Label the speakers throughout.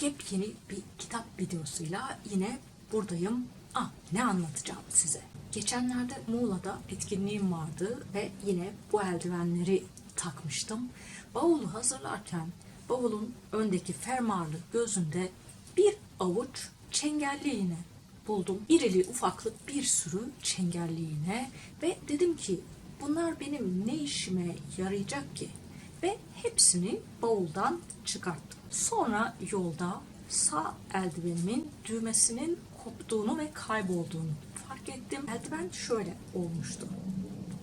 Speaker 1: yepyeni bir kitap videosuyla yine buradayım. Ah ne anlatacağım size. Geçenlerde Muğla'da etkinliğim vardı ve yine bu eldivenleri takmıştım. Bavulu hazırlarken bavulun öndeki fermuarlı gözünde bir avuç çengelli iğne buldum. İrili ufaklı bir sürü çengelli iğne ve dedim ki bunlar benim ne işime yarayacak ki? Ve hepsini bavuldan çıkarttım. Sonra yolda sağ eldivenimin düğmesinin koptuğunu ve kaybolduğunu fark ettim. Eldiven şöyle olmuştu.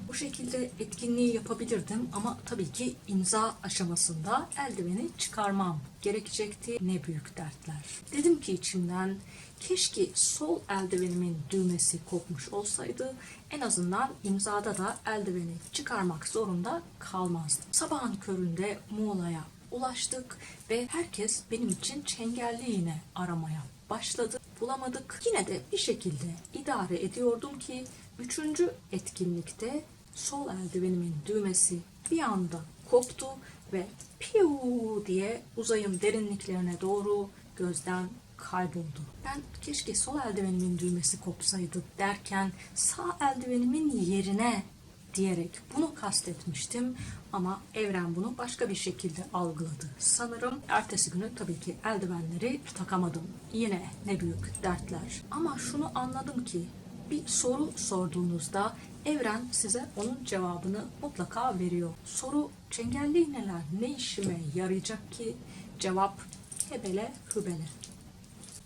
Speaker 1: Bu şekilde etkinliği yapabilirdim ama tabii ki imza aşamasında eldiveni çıkarmam gerekecekti. Ne büyük dertler. Dedim ki içimden keşke sol eldivenimin düğmesi kopmuş olsaydı en azından imzada da eldiveni çıkarmak zorunda kalmazdım. Sabahın köründe Muğla'ya ulaştık ve herkes benim için çengelli iğne aramaya başladı. Bulamadık. Yine de bir şekilde idare ediyordum ki üçüncü etkinlikte sol eldivenimin düğmesi bir anda koptu ve piu diye uzayın derinliklerine doğru gözden kayboldu. Ben keşke sol eldivenimin düğmesi kopsaydı derken sağ eldivenimin yerine diyerek bunu kastetmiştim ama evren bunu başka bir şekilde algıladı. Sanırım ertesi günü tabii ki eldivenleri takamadım. Yine ne büyük dertler. Ama şunu anladım ki bir soru sorduğunuzda evren size onun cevabını mutlaka veriyor. Soru çengelli iğneler ne işime yarayacak ki? Cevap hebele hübele.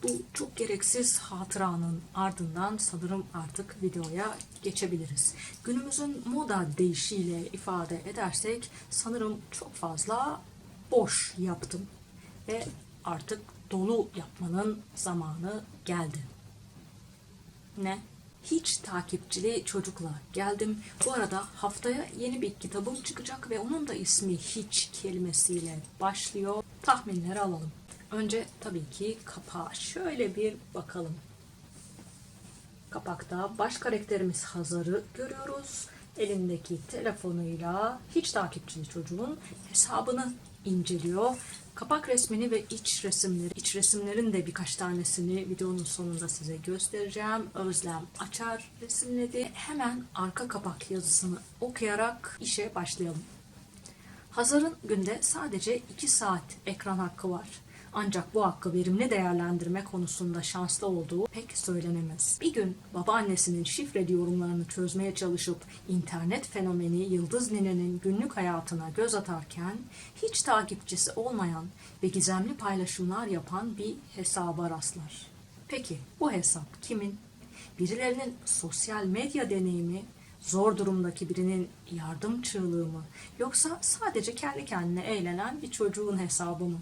Speaker 1: Bu çok gereksiz hatıranın ardından sanırım artık videoya geçebiliriz. Günümüzün moda deyişiyle ifade edersek sanırım çok fazla boş yaptım ve artık dolu yapmanın zamanı geldi. Ne? Hiç takipçili çocukla geldim. Bu arada haftaya yeni bir kitabım çıkacak ve onun da ismi hiç kelimesiyle başlıyor. Tahminleri alalım. Önce tabii ki kapağa şöyle bir bakalım. Kapakta baş karakterimiz Hazar'ı görüyoruz. Elindeki telefonuyla hiç takipçili çocuğun hesabını inceliyor. Kapak resmini ve iç resimleri, iç resimlerin de birkaç tanesini videonun sonunda size göstereceğim. Özlem Açar resimledi. Hemen arka kapak yazısını okuyarak işe başlayalım. Hazar'ın günde sadece 2 saat ekran hakkı var. Ancak bu hakkı verimli değerlendirme konusunda şanslı olduğu pek söylenemez. Bir gün babaannesinin şifreli yorumlarını çözmeye çalışıp internet fenomeni Yıldız Nine'nin günlük hayatına göz atarken hiç takipçisi olmayan ve gizemli paylaşımlar yapan bir hesaba rastlar. Peki bu hesap kimin? Birilerinin sosyal medya deneyimi zor durumdaki birinin yardım çığlığı mı yoksa sadece kendi kendine eğlenen bir çocuğun hesabı mı?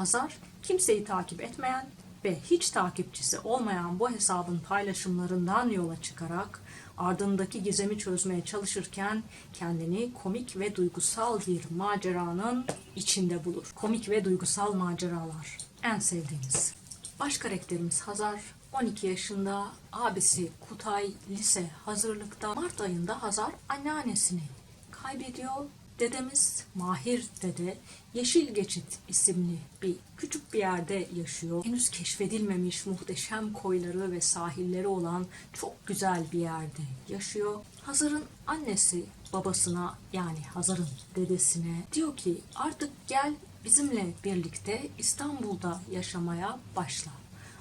Speaker 1: Hazar kimseyi takip etmeyen ve hiç takipçisi olmayan bu hesabın paylaşımlarından yola çıkarak ardındaki gizemi çözmeye çalışırken kendini komik ve duygusal bir maceranın içinde bulur. Komik ve duygusal maceralar en sevdiğiniz. Baş karakterimiz Hazar 12 yaşında abisi Kutay lise hazırlıkta Mart ayında Hazar anneannesini kaybediyor. Dedemiz Mahir dede Yeşil Geçit isimli bir küçük bir yerde yaşıyor. Henüz keşfedilmemiş muhteşem koyları ve sahilleri olan çok güzel bir yerde yaşıyor. Hazar'ın annesi babasına yani Hazar'ın dedesine diyor ki artık gel bizimle birlikte İstanbul'da yaşamaya başla.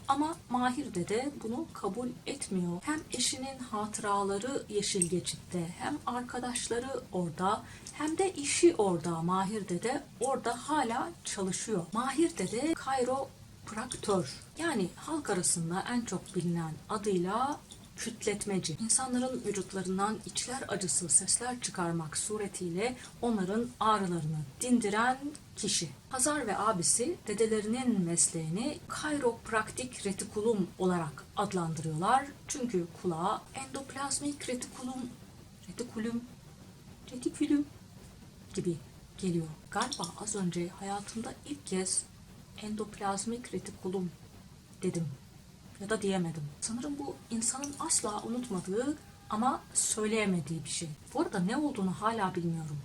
Speaker 1: Ama Mahir Dede bunu kabul etmiyor. Hem eşinin hatıraları Yeşil Geçit'te hem arkadaşları orada hem de işi orada. Mahir Dede orada hala çalışıyor. Mahir Dede kayropraktör yani halk arasında en çok bilinen adıyla kütletmeci. İnsanların vücutlarından içler acısı sesler çıkarmak suretiyle onların ağrılarını dindiren kişi. Hazar ve abisi dedelerinin mesleğini kayropraktik retikulum olarak adlandırıyorlar. Çünkü kulağa endoplazmik retikulum, retikulum, retikülüm gibi geliyor. Galiba az önce hayatımda ilk kez endoplazmik retikulum dedim ya da diyemedim. Sanırım bu insanın asla unutmadığı ama söyleyemediği bir şey. Bu arada ne olduğunu hala bilmiyorum.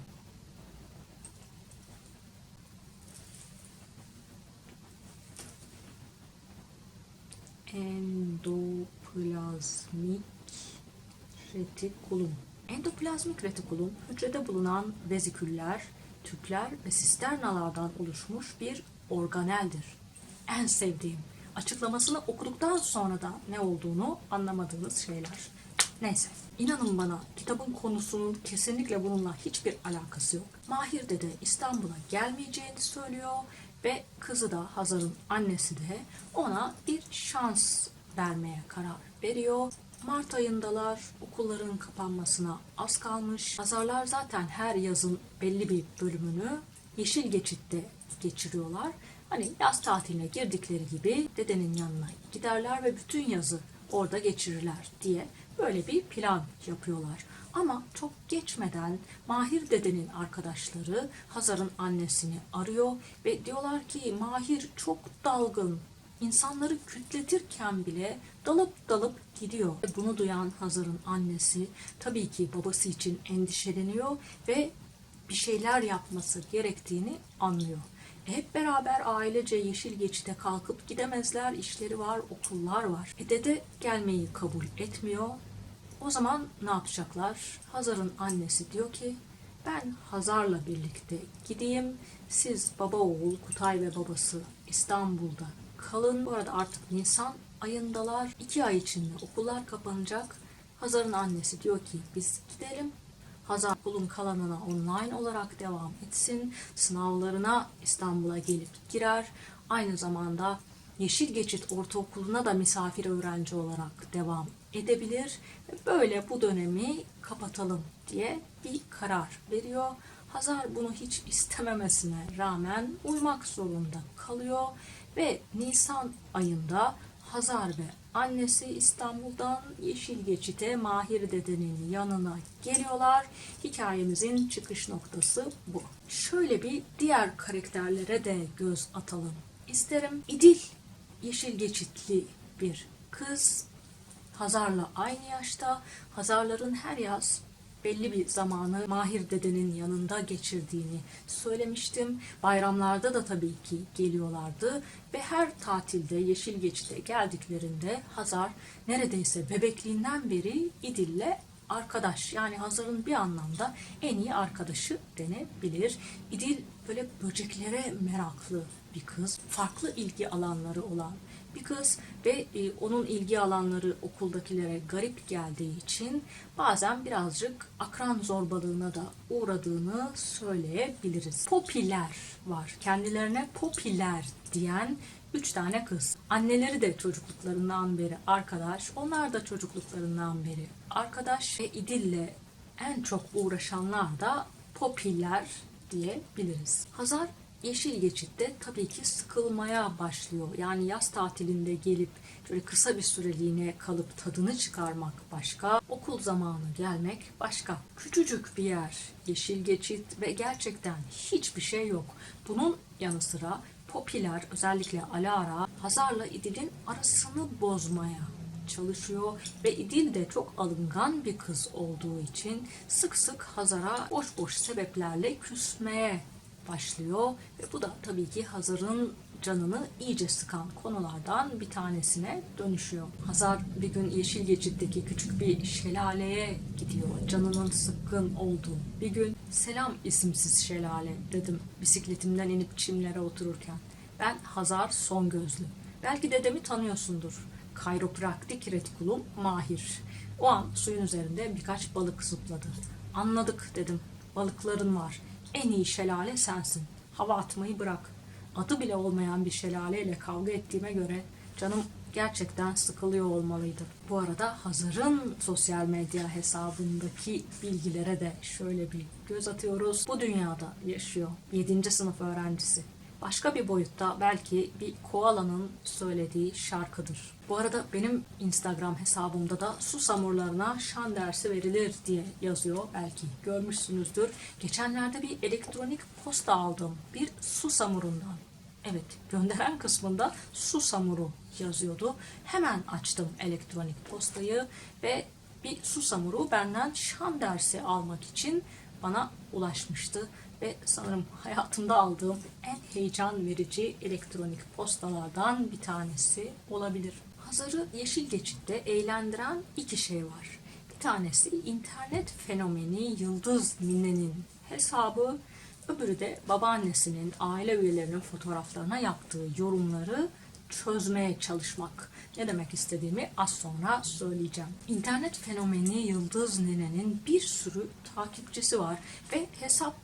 Speaker 1: Endoplazmik retikulum. Endoplazmik retikulum hücrede bulunan veziküller, tüpler ve sisternalardan oluşmuş bir organeldir. En sevdiğim. Açıklamasını okuduktan sonra da ne olduğunu anlamadığınız şeyler. Neyse, inanın bana kitabın konusunun kesinlikle bununla hiçbir alakası yok. Mahir dede İstanbul'a gelmeyeceğini söylüyor ve kızı da Hazar'ın annesi de ona bir şans vermeye karar veriyor. Mart ayındalar okulların kapanmasına az kalmış. Hazarlar zaten her yazın belli bir bölümünü yeşil geçitte geçiriyorlar. Hani yaz tatiline girdikleri gibi dedenin yanına giderler ve bütün yazı orada geçirirler diye böyle bir plan yapıyorlar. Ama çok geçmeden Mahir dedenin arkadaşları Hazar'ın annesini arıyor ve diyorlar ki Mahir çok dalgın, insanları kütletirken bile dalıp dalıp gidiyor. Bunu duyan Hazar'ın annesi tabii ki babası için endişeleniyor ve bir şeyler yapması gerektiğini anlıyor. Hep beraber ailece yeşil geçide kalkıp gidemezler, işleri var, okullar var. E dede gelmeyi kabul etmiyor. O zaman ne yapacaklar? Hazar'ın annesi diyor ki ben Hazar'la birlikte gideyim. Siz baba oğul Kutay ve babası İstanbul'da kalın. Bu arada artık Nisan ayındalar. İki ay içinde okullar kapanacak. Hazar'ın annesi diyor ki biz gidelim. Hazar okulun kalanına online olarak devam etsin. Sınavlarına İstanbul'a gelip girer. Aynı zamanda Yeşil Geçit Ortaokulu'na da misafir öğrenci olarak devam edebilir. Böyle bu dönemi kapatalım diye bir karar veriyor. Hazar bunu hiç istememesine rağmen uymak zorunda kalıyor ve Nisan ayında Hazar ve annesi İstanbul'dan Yeşil Geçit'e Mahir dedenin yanına geliyorlar. Hikayemizin çıkış noktası bu. Şöyle bir diğer karakterlere de göz atalım. İsterim İdil Yeşil Geçitli bir kız. Hazar'la aynı yaşta. Hazarların her yaz belli bir zamanı Mahir dedenin yanında geçirdiğini söylemiştim. Bayramlarda da tabii ki geliyorlardı ve her tatilde Yeşil Geçit'e geldiklerinde Hazar neredeyse bebekliğinden beri İdil'le arkadaş. Yani Hazar'ın bir anlamda en iyi arkadaşı denebilir. İdil böyle böceklere meraklı bir kız. Farklı ilgi alanları olan bir kız ve e, onun ilgi alanları okuldakilere garip geldiği için bazen birazcık akran zorbalığına da uğradığını söyleyebiliriz. Popiler var. Kendilerine popiler diyen üç tane kız. Anneleri de çocukluklarından beri arkadaş. Onlar da çocukluklarından beri arkadaş ve İdil'le en çok uğraşanlar da popiler diyebiliriz. Hazar Yeşil Geçit'te tabii ki sıkılmaya başlıyor. Yani yaz tatilinde gelip şöyle kısa bir süreliğine kalıp tadını çıkarmak başka, okul zamanı gelmek başka. Küçücük bir yer, Yeşil Geçit ve gerçekten hiçbir şey yok. Bunun yanı sıra popüler özellikle Alara Hazar'la İdil'in arasını bozmaya çalışıyor ve İdil de çok alıngan bir kız olduğu için sık sık Hazar'a boş boş sebeplerle küsmeye başlıyor ve bu da tabii ki Hazar'ın canını iyice sıkan konulardan bir tanesine dönüşüyor. Hazar bir gün Yeşil Geçit'teki küçük bir şelaleye gidiyor. Canının sıkkın olduğu bir gün. Selam isimsiz şelale dedim bisikletimden inip çimlere otururken. Ben Hazar Son Gözlü. Belki dedemi tanıyorsundur. Kayropraktik retikulum Mahir. O an suyun üzerinde birkaç balık zıpladı. Anladık dedim. Balıkların var. En iyi şelale sensin. Hava atmayı bırak. Adı bile olmayan bir şelaleyle kavga ettiğime göre canım gerçekten sıkılıyor olmalıydı. Bu arada Hazar'ın sosyal medya hesabındaki bilgilere de şöyle bir göz atıyoruz. Bu dünyada yaşıyor. 7. sınıf öğrencisi. Başka bir boyutta belki bir koalanın söylediği şarkıdır. Bu arada benim Instagram hesabımda da su samurlarına şan dersi verilir diye yazıyor. Belki görmüşsünüzdür. Geçenlerde bir elektronik posta aldım. Bir su samurundan. Evet, gönderen kısmında su samuru yazıyordu. Hemen açtım elektronik postayı ve bir su samuru benden şan dersi almak için bana ulaşmıştı ve sanırım hayatımda aldığım en heyecan verici elektronik postalardan bir tanesi olabilir. Hazar'ı Yeşil Geçit'te eğlendiren iki şey var. Bir tanesi internet fenomeni Yıldız Nine'nin hesabı, öbürü de babaannesinin, aile üyelerinin fotoğraflarına yaptığı yorumları çözmeye çalışmak. Ne demek istediğimi az sonra söyleyeceğim. İnternet fenomeni Yıldız Nine'nin bir sürü takipçisi var ve hesap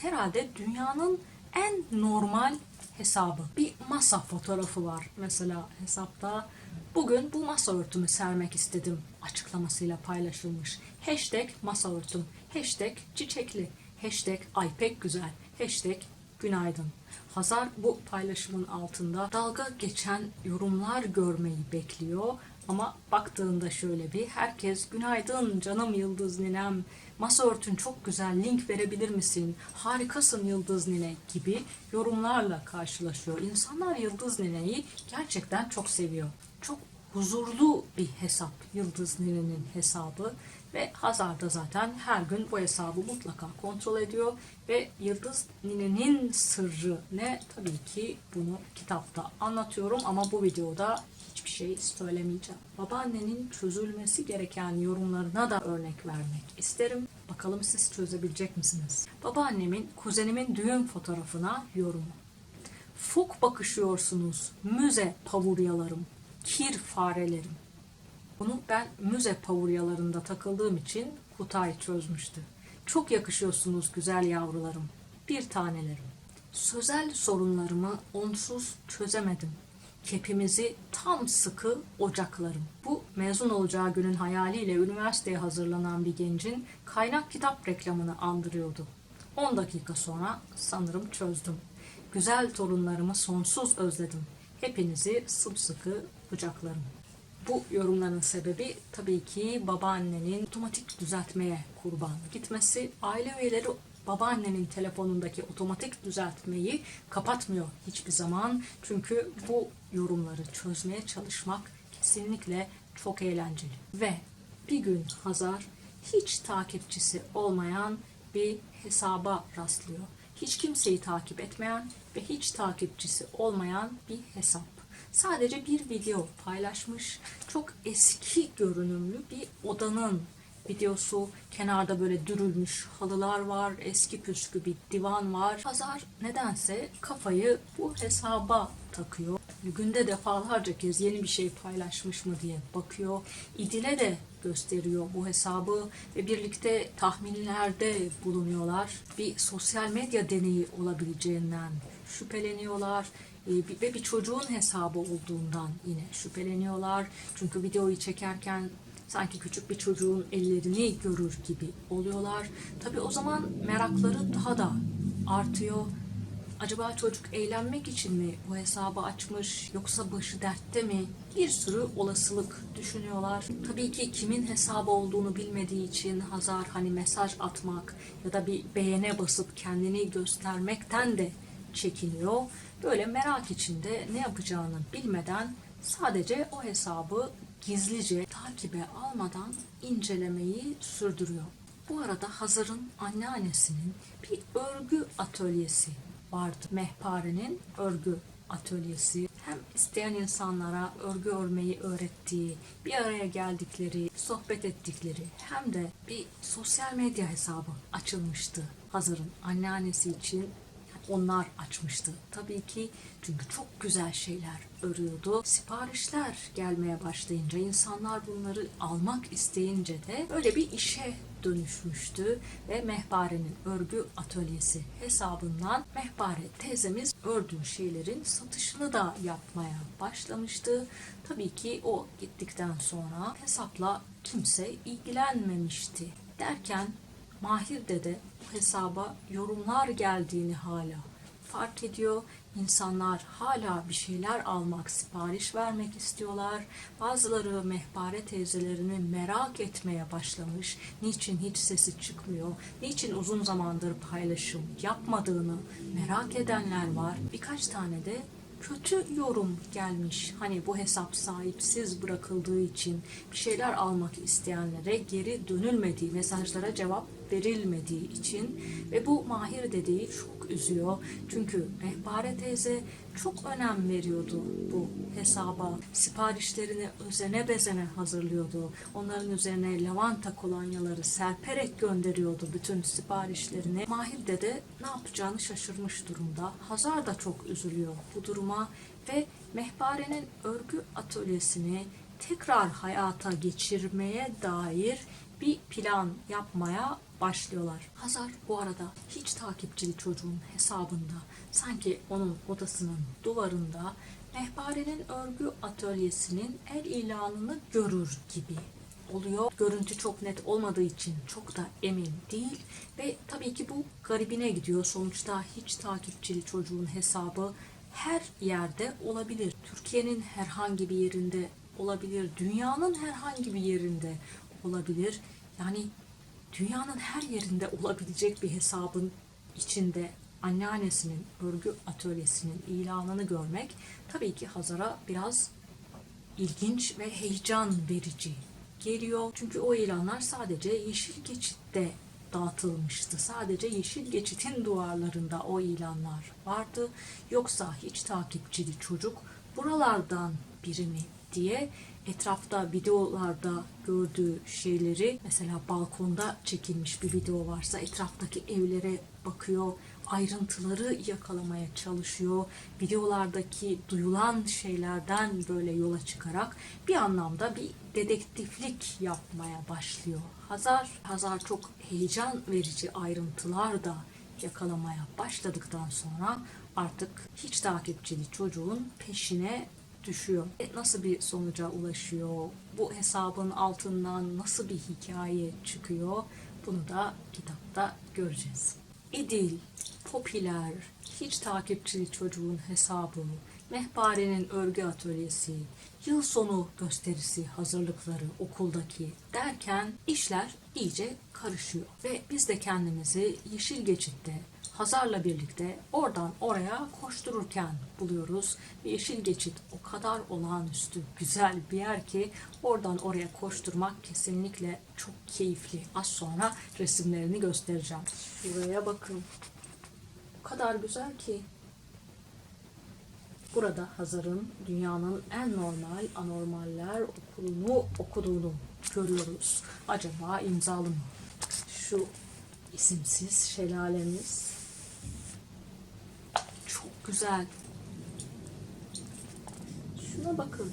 Speaker 1: herhalde dünyanın en normal hesabı. Bir masa fotoğrafı var mesela hesapta. Bugün bu masa örtümü sermek istedim açıklamasıyla paylaşılmış. Hashtag masa örtüm, hashtag çiçekli, hashtag ay pek güzel, hashtag günaydın. Hazar bu paylaşımın altında dalga geçen yorumlar görmeyi bekliyor. Ama baktığında şöyle bir herkes günaydın canım Yıldız Ninem masa örtün çok güzel link verebilir misin harikasın Yıldız Nine gibi yorumlarla karşılaşıyor. İnsanlar Yıldız Nine'yi gerçekten çok seviyor. Çok huzurlu bir hesap Yıldız Nine'nin hesabı ve Hazar zaten her gün bu hesabı mutlaka kontrol ediyor ve Yıldız Nine'nin sırrı ne? Tabii ki bunu kitapta anlatıyorum ama bu videoda hiçbir şey söylemeyeceğim. Babaannenin çözülmesi gereken yorumlarına da örnek vermek isterim. Bakalım siz çözebilecek misiniz? Babaannemin, kuzenimin düğün fotoğrafına yorumu. Fok bakışıyorsunuz, müze pavuryalarım, kir farelerim. Bunu ben müze pavuryalarında takıldığım için Kutay çözmüştü. Çok yakışıyorsunuz güzel yavrularım, bir tanelerim. Sözel sorunlarımı onsuz çözemedim. Kepimizi tam sıkı ocaklarım. Bu mezun olacağı günün hayaliyle üniversiteye hazırlanan bir gencin kaynak kitap reklamını andırıyordu. 10 dakika sonra sanırım çözdüm. Güzel torunlarımı sonsuz özledim. Hepinizi sımsıkı kucaklarım. Bu yorumların sebebi tabii ki babaannenin otomatik düzeltmeye kurban gitmesi. Aile üyeleri babaannenin telefonundaki otomatik düzeltmeyi kapatmıyor hiçbir zaman. Çünkü bu yorumları çözmeye çalışmak kesinlikle çok eğlenceli. Ve bir gün Hazar hiç takipçisi olmayan bir hesaba rastlıyor. Hiç kimseyi takip etmeyen ve hiç takipçisi olmayan bir hesap. Sadece bir video paylaşmış. Çok eski görünümlü bir odanın videosu. Kenarda böyle dürülmüş halılar var. Eski püskü bir divan var. Pazar nedense kafayı bu hesaba takıyor. Günde defalarca kez yeni bir şey paylaşmış mı diye bakıyor. İdil'e de gösteriyor bu hesabı ve birlikte tahminlerde bulunuyorlar. Bir sosyal medya deneyi olabileceğinden şüpheleniyorlar Ee, ve bir çocuğun hesabı olduğundan yine şüpheleniyorlar. Çünkü videoyu çekerken sanki küçük bir çocuğun ellerini görür gibi oluyorlar. Tabii o zaman merakları daha da artıyor. Acaba çocuk eğlenmek için mi bu hesabı açmış yoksa başı dertte mi? Bir sürü olasılık düşünüyorlar. Tabii ki kimin hesabı olduğunu bilmediği için Hazar hani mesaj atmak ya da bir beğene basıp kendini göstermekten de çekiniyor. Böyle merak içinde ne yapacağını bilmeden sadece o hesabı gizlice takibe almadan incelemeyi sürdürüyor. Bu arada Hazar'ın anneannesinin bir örgü atölyesi vardı. Mehpare'nin örgü atölyesi. Hem isteyen insanlara örgü örmeyi öğrettiği, bir araya geldikleri, sohbet ettikleri hem de bir sosyal medya hesabı açılmıştı Hazar'ın anneannesi için onlar açmıştı. Tabii ki çünkü çok güzel şeyler örüyordu. Siparişler gelmeye başlayınca insanlar bunları almak isteyince de öyle bir işe dönüşmüştü ve Mehpare'nin örgü atölyesi hesabından Mehpare teyzemiz ördüğü şeylerin satışını da yapmaya başlamıştı. Tabii ki o gittikten sonra hesapla kimse ilgilenmemişti. Derken Mahir dede bu hesaba yorumlar geldiğini hala fark ediyor. İnsanlar hala bir şeyler almak, sipariş vermek istiyorlar. Bazıları mehpare teyzelerini merak etmeye başlamış. Niçin hiç sesi çıkmıyor? Niçin uzun zamandır paylaşım yapmadığını merak edenler var. Birkaç tane de kötü yorum gelmiş. Hani bu hesap sahipsiz bırakıldığı için bir şeyler almak isteyenlere geri dönülmediği, mesajlara cevap verilmediği için ve bu Mahir dediği çok çok üzüyor. Çünkü Mehpare teyze çok önem veriyordu bu hesaba. Siparişlerini özene bezene hazırlıyordu. Onların üzerine lavanta kolonyaları serperek gönderiyordu bütün siparişlerini. Mahir dede ne yapacağını şaşırmış durumda. Hazar da çok üzülüyor bu duruma ve Mehpare'nin örgü atölyesini tekrar hayata geçirmeye dair bir plan yapmaya başlıyorlar. Hazar bu arada hiç takipçili çocuğun hesabında sanki onun odasının duvarında Mehpare'nin örgü atölyesinin el ilanını görür gibi oluyor. Görüntü çok net olmadığı için çok da emin değil ve tabii ki bu garibine gidiyor. Sonuçta hiç takipçili çocuğun hesabı her yerde olabilir. Türkiye'nin herhangi bir yerinde olabilir. Dünyanın herhangi bir yerinde olabilir. Yani dünyanın her yerinde olabilecek bir hesabın içinde anneannesinin örgü atölyesinin ilanını görmek tabii ki Hazar'a biraz ilginç ve heyecan verici geliyor. Çünkü o ilanlar sadece Yeşil Geçit'te dağıtılmıştı. Sadece Yeşil Geçit'in duvarlarında o ilanlar vardı. Yoksa hiç takipçili çocuk buralardan biri mi diye etrafta videolarda gördüğü şeyleri mesela balkonda çekilmiş bir video varsa etraftaki evlere bakıyor, ayrıntıları yakalamaya çalışıyor. Videolardaki duyulan şeylerden böyle yola çıkarak bir anlamda bir dedektiflik yapmaya başlıyor. Hazar, Hazar çok heyecan verici ayrıntılar da yakalamaya başladıktan sonra artık hiç takipçili çocuğun peşine düşüyor. E, Nasıl bir sonuca ulaşıyor? Bu hesabın altından nasıl bir hikaye çıkıyor? Bunu da kitapta göreceğiz. İdil, popüler, hiç takipçili çocuğun hesabı, Mehpare'nin örgü atölyesi, yıl sonu gösterisi hazırlıkları okuldaki derken işler iyice karışıyor. Ve biz de kendimizi Yeşil Geçit'te Hazar'la birlikte oradan oraya koştururken buluyoruz. Yeşil Geçit o kadar olağanüstü güzel bir yer ki oradan oraya koşturmak kesinlikle çok keyifli. Az sonra resimlerini göstereceğim. Şuraya bakın. O kadar güzel ki. Burada Hazar'ın dünyanın en normal anormaller okulunu okuduğunu görüyoruz. Acaba imzalı mı? Şu isimsiz şelalemiz çok güzel. Şuna bakın.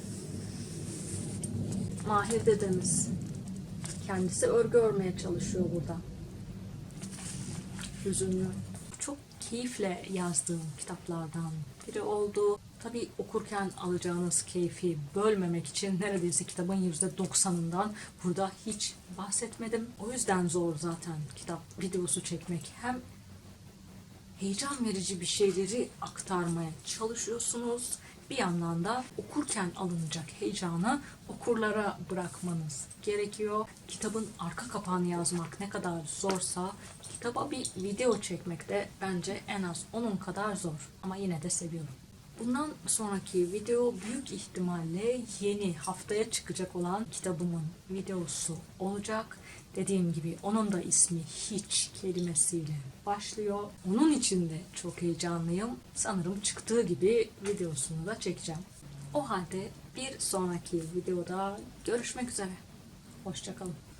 Speaker 1: Mahir dedemiz. Kendisi örgü örmeye çalışıyor burada. Hüzünlü. Çok keyifle yazdığım kitaplardan biri oldu. Tabii okurken alacağınız keyfi bölmemek için neredeyse kitabın %90'ından burada hiç bahsetmedim. O yüzden zor zaten kitap videosu çekmek. Hem heyecan verici bir şeyleri aktarmaya çalışıyorsunuz. Bir yandan da okurken alınacak heyecanı okurlara bırakmanız gerekiyor. Kitabın arka kapağını yazmak ne kadar zorsa kitaba bir video çekmek de bence en az onun kadar zor. Ama yine de seviyorum. Bundan sonraki video büyük ihtimalle yeni haftaya çıkacak olan kitabımın videosu olacak. Dediğim gibi onun da ismi hiç kelimesiyle başlıyor. Onun için de çok heyecanlıyım. Sanırım çıktığı gibi videosunu da çekeceğim. O halde bir sonraki videoda görüşmek üzere. Hoşçakalın.